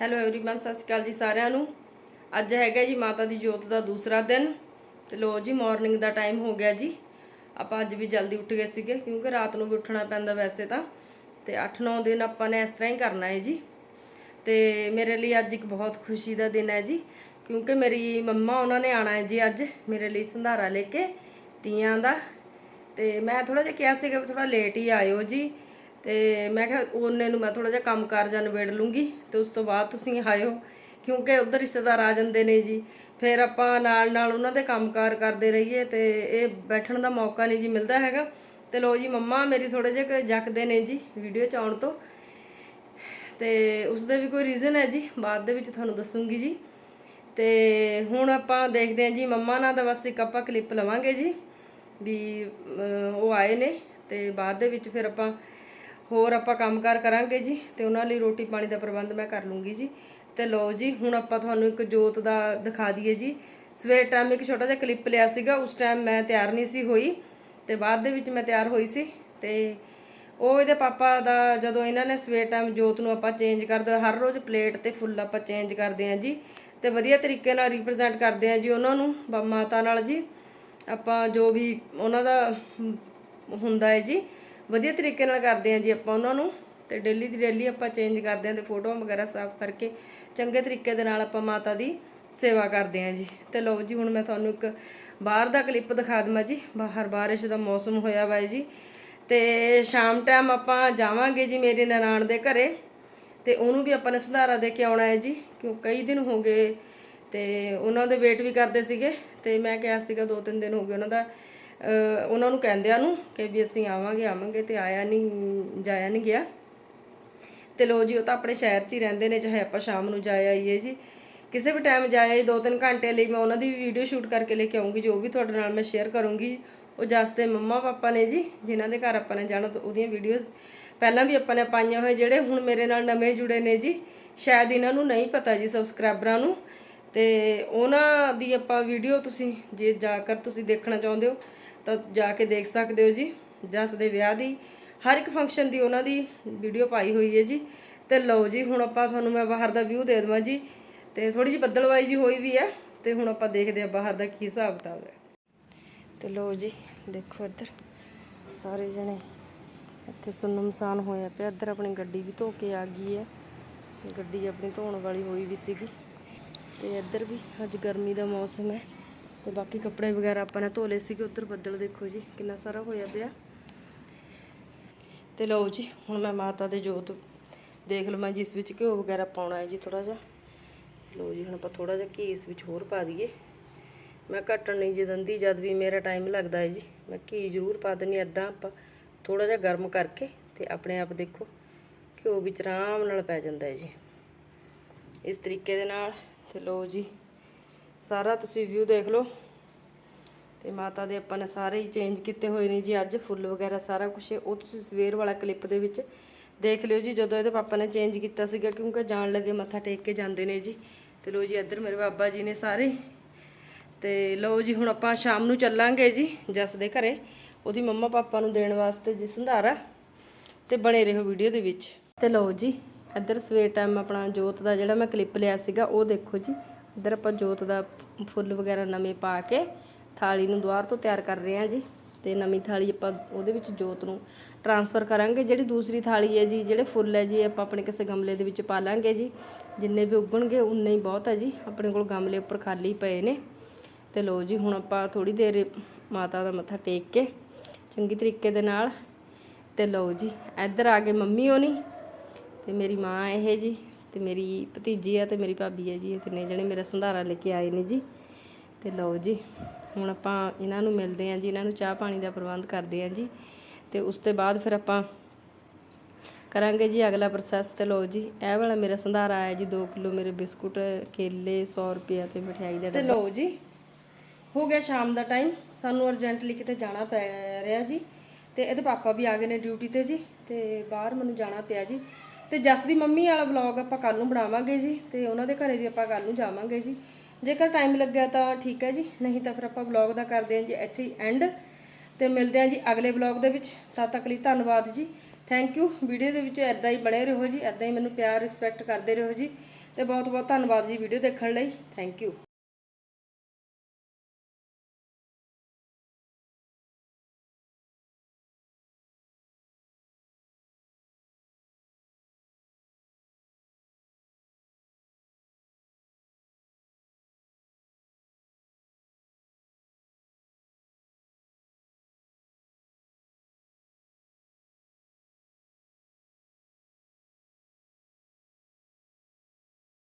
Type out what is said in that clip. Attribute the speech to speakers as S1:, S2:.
S1: Hello everyone ਸਤਿ ਸ਼੍ਰੀ ਅਕਾਲ ਜੀ ਸਾਰਿਆਂ ਨੂੰ ਅੱਜ ਹੈਗਾ ਜੀ ਮਾਤਾ ਦੀ ਜੋਤ ਦਾ ਦੂਸਰਾ ਦਿਨ ਤੇ ਲੋ ਜੀ ਮਾਰਨਿੰਗ ਦਾ ਟਾਈਮ ਹੋ ਗਿਆ ਜੀ ਆਪਾਂ ਅੱਜ ਵੀ ਜਲਦੀ ਉੱਠ ਗਏ ਸੀਗੇ ਕਿਉਂਕਿ ਰਾਤ ਨੂੰ ਵੀ ਉੱਠਣਾ ਪੈਂਦਾ ਵੈਸੇ ਤਾਂ ਤੇ 8-9 ਦਿਨ ਆਪਾਂ ਨੇ ਇਸ ਤਰ੍ਹਾਂ ਹੀ ਕਰਨਾ ਹੈ ਜੀ ਤੇ ਮੇਰੇ ਲਈ ਅੱਜ ਇੱਕ ਬਹੁਤ ਖੁਸ਼ੀ ਦਾ ਦਿਨ ਹੈ ਜੀ ਕਿਉਂਕਿ ਮੇਰੀ ਮੰਮਾ ਉਹਨਾਂ ਨੇ ਆਣਾ ਹੈ ਜੀ ਅੱਜ ਮੇਰੇ ਲਈ ਸੰਧਾਰਾ ਲੈ ਕੇ ਤੀਆਂ ਦਾ ਤੇ ਮੈਂ ਥੋੜਾ ਜਿਹਾ ਕਿਹਾ ਸੀਗਾ ਵੀ ਥੋੜਾ ਲੇਟ ਹੀ ਆਇਓ ਜੀ ਤੇ ਮੈਂ ਕਿਹਾ ਉਹਨੇ ਨੂੰ ਮੈਂ ਥੋੜਾ ਜਿਹਾ ਕੰਮ ਕਾਰ ਜਾਂ ਨਿਬੇੜ ਲੂੰਗੀ ਤੇ ਉਸ ਤੋਂ ਬਾਅਦ ਤੁਸੀਂ ਆਇਓ, ਕਿਉਂਕਿ ਉਧਰ ਰਿਸ਼ਤੇਦਾਰ ਆ ਜਾਂਦੇ ਨੇ ਜੀ। ਫਿਰ ਆਪਾਂ ਨਾਲ ਨਾਲ ਉਹਨਾਂ ਦੇ ਕੰਮਕਾਰ ਕਰਦੇ ਰਹੀਏ ਤੇ ਇਹ ਬੈਠਣ ਦਾ ਮੌਕਾ ਨਹੀਂ ਜੀ ਮਿਲਦਾ ਹੈਗਾ। ਤੇ ਲੋ ਜੀ ਮੰਮਾ ਮੇਰੀ ਥੋੜੇ ਜਿਹਾ ਕੁ ਜੱਕਦੇ ਨੇ ਜੀ ਵੀਡੀਓ ਚ ਆਉਣ ਤੋਂ। ਤੇ ਉਸ ਦਾ ਵੀ ਕੋਈ ਰੀਜ਼ਨ ਹੈ ਜੀ, ਬਾਅਦ ਦੇ ਵਿੱਚ ਤੁਹਾਨੂੰ ਦੱਸੂਗੀ ਜੀ। ਤੇ ਹੁਣ ਆਪਾਂ ਦੇਖਦੇ ਹਾਂ ਜੀ ਮੰਮਾ ਨਾਲ ਤਾਂ ਬਸ ਇੱਕ ਆਪਾਂ ਕਲਿੱਪ ਲਵਾਂਗੇ ਜੀ, ਵੀ ਉਹ ਆਏ ਨੇ ਤੇ ਬਾਅਦ ਦੇ ਵਿੱਚ ਫਿਰ ਆਪਾਂ ਹੋਰ ਆਪਾਂ ਕੰਮਕਾਰ ਕਰਾਂਗੇ ਜੀ ਤੇ ਉਹਨਾਂ ਲਈ ਰੋਟੀ ਪਾਣੀ ਦਾ ਪ੍ਰਬੰਧ ਮੈਂ ਕਰ ਲੂੰਗੀ ਜੀ। ਤੇ ਲਓ ਜੀ, ਹੁਣ ਆਪਾਂ ਤੁਹਾਨੂੰ ਇੱਕ ਜੋਤ ਦਾ ਦਿਖਾ ਦਈਏ ਜੀ। ਸਵੇਰ ਟਾਈਮ ਇੱਕ ਛੋਟਾ ਜਿਹਾ ਕਲਿੱਪ ਲਿਆ ਸੀਗਾ, ਉਸ ਟਾਈਮ ਮੈਂ ਤਿਆਰ ਨਹੀਂ ਸੀ ਹੋਈ। ਤੇ ਬਾਅਦ ਦੇ ਵਿੱਚ ਮੈਂ ਤਿਆਰ ਹੋਈ ਸੀ। ਤੇ ਉਹ ਇਹਦੇ ਪਾਪਾ ਦਾ ਜਦੋਂ ਇਹਨਾਂ ਨੇ ਸਵੇਰ ਟਾਈਮ ਜੋਤ ਨੂੰ ਆਪਾਂ ਚੇਂਜ ਕਰਦੇ ਹਰ ਰੋਜ਼ ਪਲੇਟ ਤੇ ਫੁੱਲ ਆਪਾਂ ਚੇਂਜ ਕਰਦੇ ਆਂ ਜੀ। ਤੇ ਵਧੀਆ ਤਰੀਕੇ ਨਾਲ ਰਿਪਰੈਜ਼ੈਂਟ ਕਰਦੇ ਆਂ ਜੀ ਉਹਨਾਂ ਨੂੰ ਬ- ਮਾਤਾ ਨਾਲ ਜੀ। ਆਪਾਂ ਜੋ ਵੀ ਉਹਨਾਂ ਦਾ ਹੁੰਦਾ ਹੈ ਜੀ। ਵਧੀਆ ਤਰੀਕੇ ਨਾਲ ਕਰਦੇ ਆਂ ਜੀ ਆਪਾਂ ਉਹਨਾਂ ਨੂੰ ਤੇ ਡੇਲੀ ਦੀ ਡੇਲੀ ਆਪਾਂ ਚੇਂਜ ਕਰਦੇ ਆਂ ਤੇ ਫੋਟੋਆਂ ਵਗੈਰਾ ਸਾਫ਼ ਕਰਕੇ ਚੰਗੇ ਤਰੀਕੇ ਦੇ ਨਾਲ ਆਪਾਂ ਮਾਤਾ ਦੀ ਸੇਵਾ ਕਰਦੇ ਆਂ ਜੀ। ਤੇ ਲਓ ਜੀ, ਹੁਣ ਮੈਂ ਤੁਹਾਨੂੰ ਇੱਕ ਬਾਹਰ ਦਾ ਕਲਿੱਪ ਦਿਖਾ ਦਵਾਂ ਜੀ। ਬਾਹਰ ਬਾਰਿਸ਼ ਦਾ ਮੌਸਮ ਹੋਇਆ ਵਾ ਜੀ। ਤੇ ਸ਼ਾਮ ਟਾਈਮ ਆਪਾਂ ਜਾਵਾਂਗੇ ਜੀ ਮੇਰੇ ਨਨਾਣ ਦੇ ਘਰੇ ਤੇ ਉਹਨੂੰ ਵੀ ਆਪਾਂ ਨੇ ਸੰਧਾਰਾ ਦੇ ਕੇ ਆਉਣਾ ਹੈ ਜੀ, ਕਿਉਂ ਕਈ ਦਿਨ ਹੋ ਗਏ ਤੇ ਉਹਨਾਂ ਦੇ ਵੇਟ ਵੀ ਕਰਦੇ ਸੀਗੇ ਤੇ ਮੈਂ ਕਿਹਾ ਸੀਗਾ ਦੋ ਤਿੰਨ ਦਿਨ ਹੋ ਗਏ ਉਹਨਾਂ ਦਾ ਉਹਨਾਂ ਨੂੰ ਕਹਿੰਦਿਆਂ ਨੂੰ ਕਿ ਵੀ ਅਸੀਂ ਆਵਾਂਗੇ ਆਵਾਂਗੇ ਤੇ ਆਇਆ ਨਹੀਂ ਜਾਇਆ ਨਹੀਂ ਗਿਆ। ਤੇ ਲੋ ਜੀ, ਉਹ ਤਾਂ ਆਪਣੇ ਸ਼ਹਿਰ 'ਚ ਹੀ ਰਹਿੰਦੇ ਨੇ, ਚਾਹੇ ਆਪਾਂ ਸ਼ਾਮ ਨੂੰ ਜਾਇਆ ਆਈਏ ਜੀ। ਕਿਸੇ ਵੀ ਟਾਈਮ ਜਾਇਆ ਦੋ ਤਿੰਨ ਘੰਟੇ ਲਈ ਮੈਂ ਉਹਨਾਂ ਦੀ ਵੀ ਵੀਡੀਓ ਸ਼ੂਟ ਕਰਕੇ ਲੈ ਕੇ ਆਉਂਗੀ, ਜੋ ਵੀ ਤੁਹਾਡੇ ਨਾਲ ਮੈਂ ਸ਼ੇਅਰ ਕਰੂੰਗੀ। ਉਹ ਜਸ ਦੇ ਮੰਮਾ ਪਾਪਾ ਨੇ ਜੀ, ਜਿਨ੍ਹਾਂ ਦੇ ਘਰ ਆਪਾਂ ਨੇ ਜਾਣਾ ਉਹਦੀਆਂ ਵੀਡੀਓਜ਼ ਪਹਿਲਾਂ ਵੀ ਆਪਾਂ ਨੇ ਪਾਈਆਂ ਹੋਏ ਜਿਹੜੇ ਹੁਣ ਮੇਰੇ ਨਾਲ ਨਵੇਂ ਜੁੜੇ ਨੇ ਜੀ। ਸ਼ਾਇਦ ਇਹਨਾਂ ਨੂੰ ਨਹੀਂ ਪਤਾ ਜੀ ਸਬਸਕ੍ਰਾਈਬਰਾਂ ਨੂੰ। ਤੇ ਉਹਨਾਂ ਦੀ ਆਪਾਂ ਵੀਡੀਓ ਤੁਸੀਂ ਜੇ ਜਾ ਕਰ ਤੁਸੀਂ ਦੇਖਣਾ ਚਾਹੁੰਦੇ ਹੋ ਤਾਂ ਜਾ ਕੇ ਦੇਖ ਸਕਦੇ ਹੋ ਜੀ, ਜਸ ਦੇ ਵਿਆਹ ਦੀ, ਹਰ ਇੱਕ ਫੰਕਸ਼ਨ ਦੀ ਉਹਨਾਂ ਦੀ ਵੀਡੀਓ ਪਾਈ ਹੋਈ ਹੈ ਜੀ। ਤੇ ਲਓ ਜੀ, ਹੁਣ ਆਪਾਂ ਤੁਹਾਨੂੰ ਮੈਂ ਬਾਹਰ ਦਾ ਵਿਊ ਦੇ ਦੇਵਾਂ ਜੀ। ਤੇ ਥੋੜੀ ਜਿਹੀ ਬੱਦਲਵਾਈ ਜੀ ਹੋਈ ਵੀ ਹੈ, ਤੇ ਹੁਣ ਆਪਾਂ ਦੇਖਦੇ ਹਾਂ ਬਾਹਰ ਦਾ ਕੀ ਹਿਸਾਬ ਕਿਤਾਬ ਹੈ। ਤੇ ਲਓ ਜੀ, ਦੇਖੋ ਇੱਧਰ, ਸਾਰੇ ਜਣੇ ਇੱਥੇ ਸੁਨਮਸਾਨ ਹੋਇਆ ਪਿਆ। ਇੱਧਰ ਆਪਣੀ ਗੱਡੀ ਵੀ ਧੋ ਕੇ ਆ ਗਈ ਹੈ। ਗੱਡੀ ਆਪਣੀ ਧੋਣ ਵਾਲੀ ਹੋਈ ਵੀ ਸੀਗੀ। ਤੇ ਇੱਧਰ ਵੀ ਅੱਜ ਗਰਮੀ ਦਾ ਮੌਸਮ ਹੈ। ਤੇ ਬਾਕੀ ਕੱਪੜੇ ਵਗੈਰਾ ਆਪਾਂ ਨੇ ਧੋ ਲਏ ਸੀਗੇ, ਉੱਧਰ ਬੱਦਲ ਦੇਖੋ ਜੀ, ਕਿੰਨਾ ਸਾਰਾ ਹੋਇਆ ਪਿਆ। ਤੇ ਲਓ ਜੀ, ਹੁਣ ਮੈਂ ਮਾਤਾ ਦੇ ਜੋਤ ਦੇਖ ਲਵਾਂ, ਜਿਸ ਵਿੱਚ ਘਿਓ ਵਗੈਰਾ ਪਾਉਣਾ ਹੈ ਜੀ ਥੋੜਾ ਜਿਹਾ। ਲਓ ਜੀ, ਹੁਣ ਆਪਾਂ ਥੋੜਾ ਜਿਹਾ ਘੀ ਇਸ ਵਿੱਚ ਹੋਰ ਪਾ ਦਈਏ। ਮੈਂ ਘਟਣ ਨਹੀਂ ਜੇ ਦੰਦੀ, ਜਦ ਵੀ ਮੇਰਾ ਟਾਈਮ ਲੱਗਦਾ ਹੈ ਜੀ, ਮੈਂ ਘੀ ਜ਼ਰੂਰ ਪਾ ਦਿੰਦੀ ਐਦਾਂ ਆਪਾਂ ਥੋੜਾ ਜਿਹਾ ਗਰਮ ਕਰਕੇ ਤੇ ਆਪਣੇ ਆਪ ਦੇਖੋ, ਘਿਓ ਵਿੱਚ ਆਰਾਮ ਨਾਲ ਪੈ ਜਾਂਦਾ ਹੈ ਜੀ। ਇਸ ਤਰੀਕੇ ਦੇ ਨਾਲ ਤੇ ਲਓ ਜੀ ਸਾਰਾ ਤੁਸੀਂ ਵਿਊ ਦੇਖ ਲਓ। ਤੇ ਮਾਤਾ ਦੇ ਆਪਾਂ ਨੇ ਸਾਰੇ ਹੀ ਚੇਂਜ ਕੀਤੇ ਹੋਏ ਨੇ ਜੀ ਅੱਜ, ਫੁੱਲ ਵਗੈਰਾ ਸਾਰਾ ਕੁਝ ਉਹ ਤੁਸੀਂ ਸਵੇਰ ਵਾਲਾ ਕਲਿੱਪ ਦੇ ਵਿੱਚ ਦੇਖ ਲਿਓ ਜੀ, ਜਦੋਂ ਇਹਦੇ ਪਾਪਾ ਨੇ ਚੇਂਜ ਕੀਤਾ ਸੀਗਾ, ਕਿਉਂਕਿ ਜਾਣ ਲੱਗੇ ਮੱਥਾ ਟੇਕ ਕੇ ਜਾਂਦੇ ਨੇ ਜੀ। ਤੇ ਲਓ ਜੀ, ਇੱਧਰ ਮੇਰੇ ਬਾਬਾ ਜੀ ਨੇ ਸਾਰੇ। ਤੇ ਲਓ ਜੀ, ਹੁਣ ਆਪਾਂ ਸ਼ਾਮ ਨੂੰ ਚੱਲਾਂਗੇ ਜੀ, ਜਸ ਦੇ ਘਰੇ। ਉਹਦੀ ਮੰਮਾ ਪਾਪਾ ਨੂੰ ਦੇਣ ਵਾਸਤੇ ਜੀ ਸੰਧਾਰਾ ਤੇ ਬਣੇ ਰਹੋ ਵੀਡੀਓ ਦੇ ਵਿੱਚ। ਤੇ ਲਓ ਜੀ, ਇੱਧਰ ਸਵੇਰ ਟਾਈਮ ਆਪਣਾ ਜੋਤ ਦਾ ਜਿਹੜਾ ਮੈਂ ਕਲਿੱਪ ਲਿਆ ਸੀਗਾ, ਉਹ ਦੇਖੋ ਜੀ। ਇੱਧਰ ਆਪਾਂ ਜੋਤ ਦਾ ਫੁੱਲ ਵਗੈਰਾ ਨਵੇਂ ਪਾ ਕੇ ਥਾਲੀ ਨੂੰ ਦੁਆਰ ਤੋਂ ਤਿਆਰ ਕਰ ਰਹੇ ਹਾਂ ਜੀ। ਤੇ ਨਵੀਂ ਥਾਲੀ ਆਪਾਂ ਉਹਦੇ ਵਿੱਚ ਜੋਤ ਨੂੰ ਟਰਾਂਸਫਰ ਕਰਾਂਗੇ। ਜਿਹੜੀ ਦੂਸਰੀ ਥਾਲੀ ਹੈ ਜੀ, ਜਿਹੜੇ ਫੁੱਲ ਹੈ ਜੀ, ਆਪਾਂ ਆਪਣੇ ਕਿਸੇ ਗਮਲੇ ਦੇ ਵਿੱਚ ਪਾ ਲਾਂਗੇ ਜੀ। ਜਿੰਨੇ ਵੀ ਉੱਗਣਗੇ, ਉਨੇ ਹੀ ਬਹੁਤ ਹੈ ਜੀ। ਆਪਣੇ ਕੋਲ ਗਮਲੇ ਉੱਪਰ ਖਾਲੀ ਪਏ ਨੇ। ਤੇ ਲੋ ਜੀ, ਹੁਣ ਆਪਾਂ ਥੋੜੀ ਦੇਰ ਮਾਤਾ ਦਾ ਮੱਥਾ ਟੇਕ ਕੇ ਚੰਗੀ ਤਰੀਕੇ ਦੇ ਨਾਲ ਤੇ ਲਓ ਜੀ, ਇੱਧਰ ਆ ਗਏ ਮੰਮੀ ਹੋਣੀ ਤੇ ਮੇਰੀ ਮਾਂ ਇਹ ਜੀ। ਤੇ ਮੇਰੀ ਭਤੀਜੀ ਆ ਤੇ ਮੇਰੀ ਭਾਬੀ ਹੈ ਜੀ ਇਹ ਤਿੰਨੇ ਜਣੇ ਮੇਰਾ ਸੰਧਾਰਾ ਲੈ ਕੇ ਆਏ ਨੇ ਜੀ। ਤੇ ਲਓ ਜੀ ਹੁਣ ਆਪਾਂ ਇਹਨਾਂ ਨੂੰ ਮਿਲਦੇ ਆਂ ਜੀ ਇਹਨਾਂ ਨੂੰ ਚਾਹ ਪਾਣੀ ਦਾ ਪ੍ਰਬੰਧ ਕਰਦੇ ਆਂ ਜੀ। ਤੇ ਉਸ ਤੋਂ ਬਾਅਦ ਫਿਰ ਆਪਾਂ ਕਰਾਂਗੇ ਜੀ ਅਗਲਾ ਪ੍ਰੋਸੈਸ ਤੇ ਲਓ ਜੀ ਇਹ ਵਾਲਾ ਮੇਰਾ ਸੰਧਾਰਾ ਆਇਆ ਜੀ 2 ਕਿਲੋ ਮੇਰੇ ਬਿਸਕੁਟ ਕੇਲੇ 100 ਰੁਪਿਆ ਤੇ ਮਠਿਆਈ ਦਾ ਤੇ ਲਓ ਜੀ ਹੋ ਗਿਆ ਸ਼ਾਮ ਦਾ ਟਾਈਮ ਸਾਨੂੰ ਅਰਜੈਂਟਲੀ ਕਿਤੇ ਜਾਣਾ ਪੈ ਰਿਹਾ ਜੀ। ਤੇ ਇਹਦੇ ਪਾਪਾ ਵੀ ਆ ਗਏ ਨੇ ਡਿਊਟੀ ਤੇ ਜੀ ਤੇ ਬਾਹਰ ਮੈਨੂੰ ਜਾਣਾ ਪਿਆ ਜੀ। ਤੇ ਜਸ ਦੀ ਮੰਮੀ ਵਾਲਾ ਵਲੌਗ ਆਪਾਂ ਕੱਲ ਨੂੰ ਬਣਾਵਾਂਗੇ ਜੀ, ਤੇ ਉਹਨਾਂ ਦੇ ਘਰੇ ਵੀ ਆਪਾਂ ਕੱਲ ਨੂੰ ਜਾਵਾਂਗੇ ਜੀ। ਜੇਕਰ ਟਾਈਮ ਲੱਗਿਆ ਤਾਂ ਠੀਕ ਹੈ ਜੀ, ਨਹੀਂ ਤਾਂ ਫਿਰ ਆਪਾਂ ਵਲੌਗ ਦਾ ਕਰਦੇ ਹਾਂ ਜੀ ਇੱਥੇ ਹੀ ਐਂਡ ਤੇ ਮਿਲਦੇ ਹਾਂ ਜੀ ਅਗਲੇ ਵਲੌਗ ਦੇ ਵਿੱਚ। ਤਦ ਤੱਕ ਲਈ ਧੰਨਵਾਦ ਜੀ। ਥੈਂਕ ਯੂ ਵੀਡੀਓ ਦੇ ਵਿੱਚ ਐਦਾਂ ਹੀ ਬਣੇ ਰਹੋ ਜੀ ਐਦਾਂ ਹੀ ਮੈਨੂੰ ਪਿਆਰ ਰਿਸਪੈਕਟ ਕਰਦੇ ਰਹੋ ਜੀ। ਤੇ ਬਹੁਤ ਬਹੁਤ ਧੰਨਵਾਦ ਜੀ ਵੀਡੀਓ ਦੇਖਣ ਲਈ। Thank you